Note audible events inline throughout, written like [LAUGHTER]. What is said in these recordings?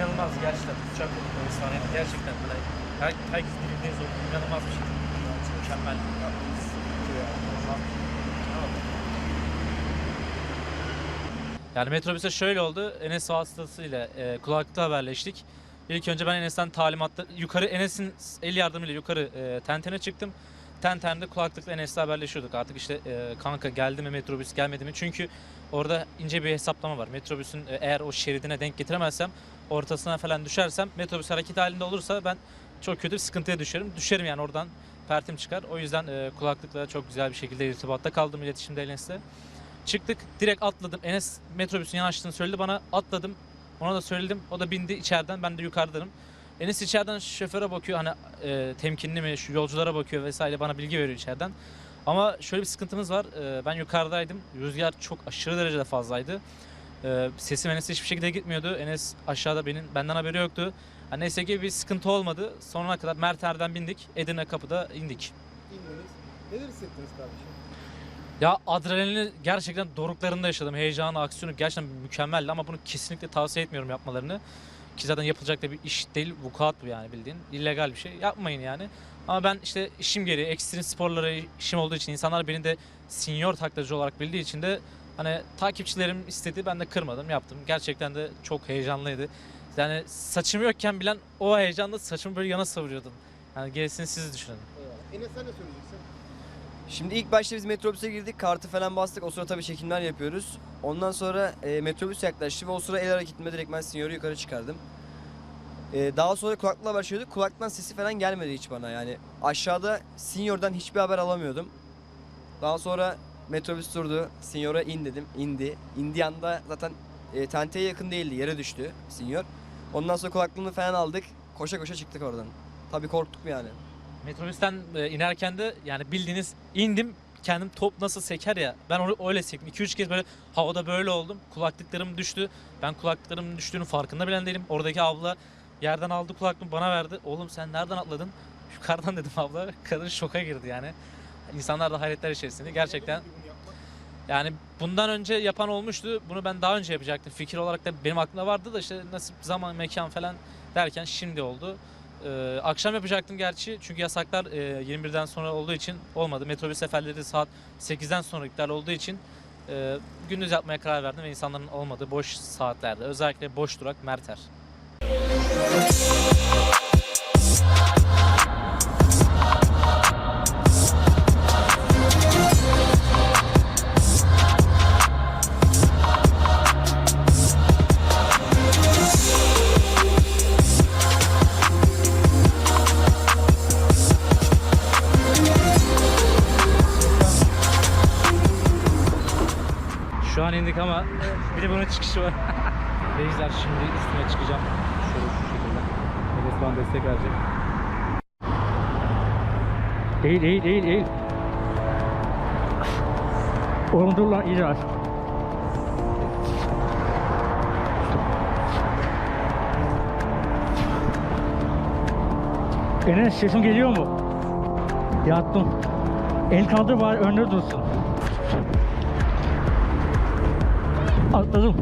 inanılmaz gerçekten uçak efsane gerçekten böyle her, herkes birbirine zor inanılmaz bir şey. Mükemmel. Yani metrobüse şöyle oldu. Enes vasıtasıyla e, kulaklıkla haberleştik. İlk önce ben Enes'ten talimatla yukarı Enes'in el yardımıyla yukarı e, tentene çıktım. Tenten'de kulaklıkla Enes'le haberleşiyorduk. Artık işte e, kanka geldi mi metrobüs gelmedi mi? Çünkü orada ince bir hesaplama var. Metrobüsün e, eğer o şeridine denk getiremezsem ortasına falan düşersem metrobüs hareket halinde olursa ben çok kötü bir sıkıntıya düşerim. Düşerim yani oradan pertim çıkar. O yüzden e, kulaklıkla çok güzel bir şekilde irtibatta kaldım iletişimde Enes'le. Çıktık direkt atladım. Enes metrobüsün yanaştığını söyledi bana atladım. Ona da söyledim. O da bindi içeriden. Ben de yukarıdanım. Enes içeriden şoföre bakıyor hani e, temkinli mi şu yolculara bakıyor vesaire bana bilgi veriyor içeriden. Ama şöyle bir sıkıntımız var. E, ben yukarıdaydım. Rüzgar çok aşırı derecede fazlaydı. E, sesim Enes'e hiçbir şekilde gitmiyordu. Enes aşağıda benim benden haberi yoktu. Hani neyse ki bir sıkıntı olmadı. Sonuna kadar Merter'den bindik. Edirne kapıda indik. İndiniz. Neler hissettiniz kardeşim? Ya adrenalini gerçekten doruklarında yaşadım. Heyecanı, aksiyonu gerçekten mükemmeldi ama bunu kesinlikle tavsiye etmiyorum yapmalarını. Ki zaten yapılacak da bir iş değil, vukuat bu yani bildiğin. illegal bir şey. Yapmayın yani. Ama ben işte işim gereği, ekstrem sporlara işim olduğu için, insanlar beni de senior taklacı olarak bildiği için de hani takipçilerim istedi, ben de kırmadım, yaptım. Gerçekten de çok heyecanlıydı. Yani saçım yokken bilen o heyecanla saçımı böyle yana savuruyordum. Yani gerisini siz düşünün. Eyvallah. Enes sen ne söyleyeceksin? Şimdi ilk başta biz metrobüse girdik, kartı falan bastık. O sırada tabii çekimler yapıyoruz. Ondan sonra e, metrobüs yaklaştı ve o sıra el hareketinde direkt ben sinyoru yukarı çıkardım. E, daha sonra kulaklıkla başlıyorduk. Kulaktan sesi falan gelmedi hiç bana yani. Aşağıda sinyordan hiçbir haber alamıyordum. Daha sonra metrobüs durdu. Sinyora in dedim. indi. İndiği anda zaten e, tenteye yakın değildi. Yere düştü sinyor. Ondan sonra kulaklığını falan aldık. Koşa koşa çıktık oradan. Tabii korktuk yani. Metrobüsten e, inerken de yani bildiğiniz indim kendim top nasıl seker ya ben onu öyle sektim. 2-3 kez böyle havada böyle oldum. Kulaklıklarım düştü. Ben kulaklıklarımın düştüğünün farkında bile değilim. Oradaki abla yerden aldı kulaklığımı bana verdi. Oğlum sen nereden atladın? [LAUGHS] Yukarıdan dedim abla. [LAUGHS] Kadın şoka girdi yani. İnsanlar da hayretler içerisinde. Gerçekten yani bundan önce yapan olmuştu. Bunu ben daha önce yapacaktım. Fikir olarak da benim aklımda vardı da işte nasip zaman mekan falan derken şimdi oldu. Ee, akşam yapacaktım gerçi çünkü yasaklar e, 21'den sonra olduğu için olmadı. Metrobüs seferleri saat 8'den sonra iptal olduğu için e, gündüz yapmaya karar verdim ve insanların olmadığı boş saatlerde özellikle boş durak Merter. An indik ama bir de bunun çıkışı var. [LAUGHS] Beyzler şimdi üstüne çıkacağım. Şöyle şu şekilde. Enes bana destek verecek. Eğil eğil eğil eğil. Oğlum dur lan iyice aç. Enes sesim geliyor mu? Yattım. El kaldır bari önde dursun. Atladım.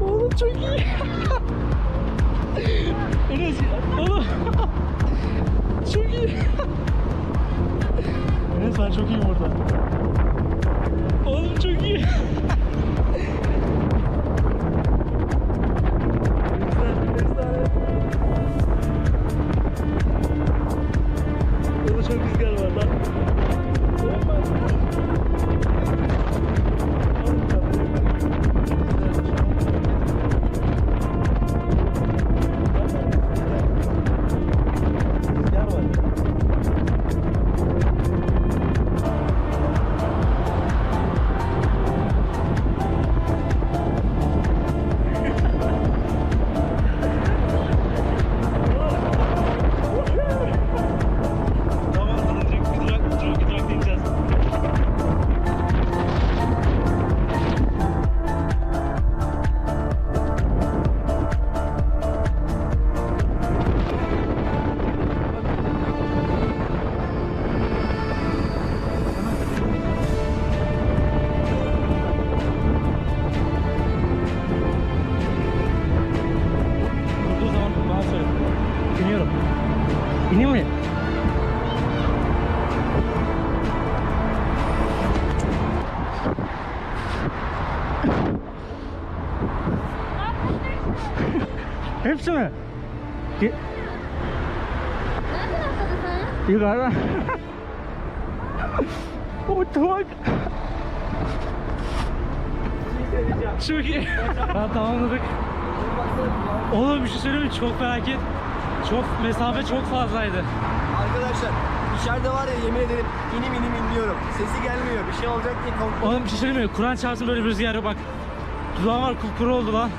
Oğlum çok iyi. [LAUGHS] Enes oğlum. çok iyi. Enes ben çok iyiyim burada. Hepsi mi? Ge- Nereden atladın sen [LAUGHS] ya? Yukarıdan. Oturmak. Çok iyi. Ben tamamladık. Oğlum bir şey söyleyeyim mi? Çok felaket. Çok mesafe çok fazlaydı. Arkadaşlar içeride var ya yemin ederim inim inim inliyorum. Sesi gelmiyor. Bir şey olacak diye korkuyorum. Oğlum bir şey söyleyeyim mi? Kur'an çarpsın böyle bir rüzgar yok bak. Dudağım var kupkuru oldu lan.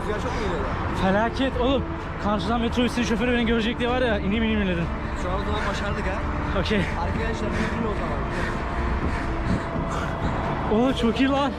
Rüzgar çok mu geliyor? Felaket oğlum. Karşıdan metrobüsün şoförü beni görecek diye var ya inim inim inledim. Şu an o zaman başardık ha. Okey. Arkadaşlar gün o zaman. Oğlum çok iyi lan.